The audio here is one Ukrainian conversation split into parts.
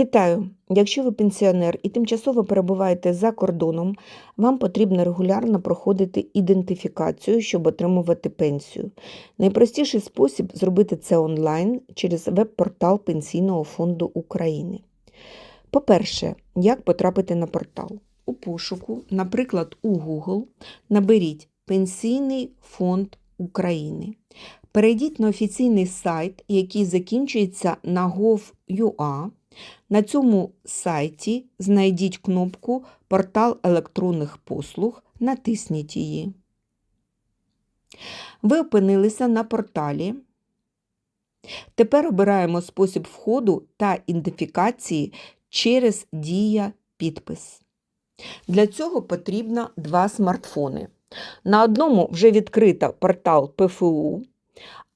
Вітаю! Якщо ви пенсіонер і тимчасово перебуваєте за кордоном, вам потрібно регулярно проходити ідентифікацію, щоб отримувати пенсію. Найпростіший спосіб зробити це онлайн через веб-портал Пенсійного фонду України. По-перше, як потрапити на портал? У пошуку, наприклад, у Google, наберіть Пенсійний фонд України. Перейдіть на офіційний сайт, який закінчується на gov.ua. На цьому сайті знайдіть кнопку Портал електронних послуг, натисніть її. Ви опинилися на порталі. Тепер обираємо спосіб входу та ідентифікації через Дія підпис. Для цього потрібно два смартфони. На одному вже відкрита портал ПФУ,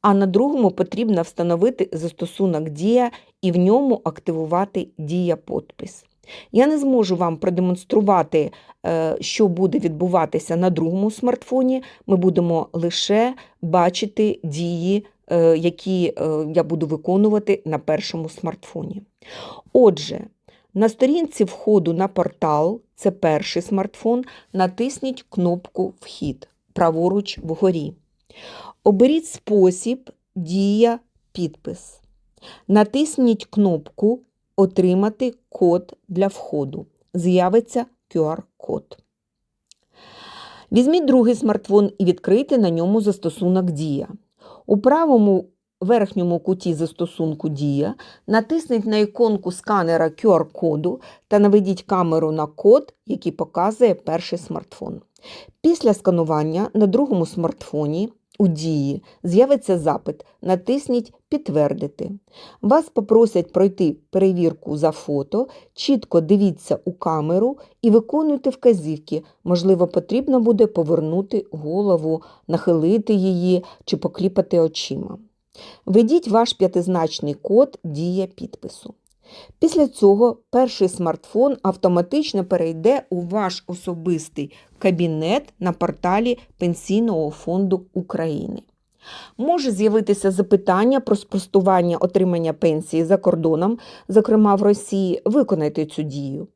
а на другому потрібно встановити застосунок Дія і в ньому активувати Дія подпис. Я не зможу вам продемонструвати, е, що буде відбуватися на другому смартфоні. Ми будемо лише бачити дії, е, які е, я буду виконувати на першому смартфоні. Отже, на сторінці входу на портал, це перший смартфон, натисніть кнопку Вхід праворуч вгорі. Оберіть спосіб Дія підпис. Натисніть кнопку Отримати код для входу. З'явиться QR-код. Візьміть другий смартфон і відкрийте на ньому застосунок Дія. У правому верхньому куті застосунку Дія натисніть на іконку сканера QR-коду та наведіть камеру на код, який показує перший смартфон. Після сканування на другому смартфоні у дії з'явиться запит, натисніть Підтвердити. Вас попросять пройти перевірку за фото, чітко дивіться у камеру і виконуйте вказівки. Можливо, потрібно буде повернути голову, нахилити її чи покліпати очима. Введіть ваш п'ятизначний код Дія підпису. Після цього перший смартфон автоматично перейде у ваш особистий кабінет на порталі Пенсійного фонду України. Може з'явитися запитання про спростування отримання пенсії за кордоном, зокрема в Росії. Виконайте цю дію.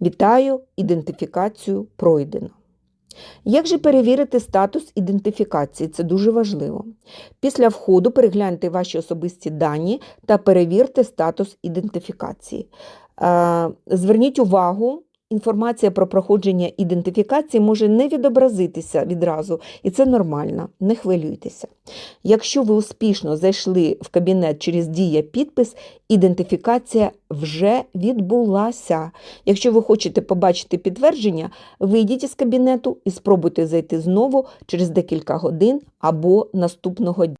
Вітаю! Ідентифікацію пройдено. Як же перевірити статус ідентифікації? Це дуже важливо. Після входу перегляньте ваші особисті дані та перевірте статус ідентифікації. Е, Зверніть увагу, інформація про проходження ідентифікації може не відобразитися відразу, і це нормально, не хвилюйтеся. Якщо ви успішно зайшли в кабінет через дія підпис, ідентифікація вже відбулася. Якщо ви хочете побачити підтвердження, вийдіть із кабінету і спробуйте зайти знову через декілька годин або наступного дня.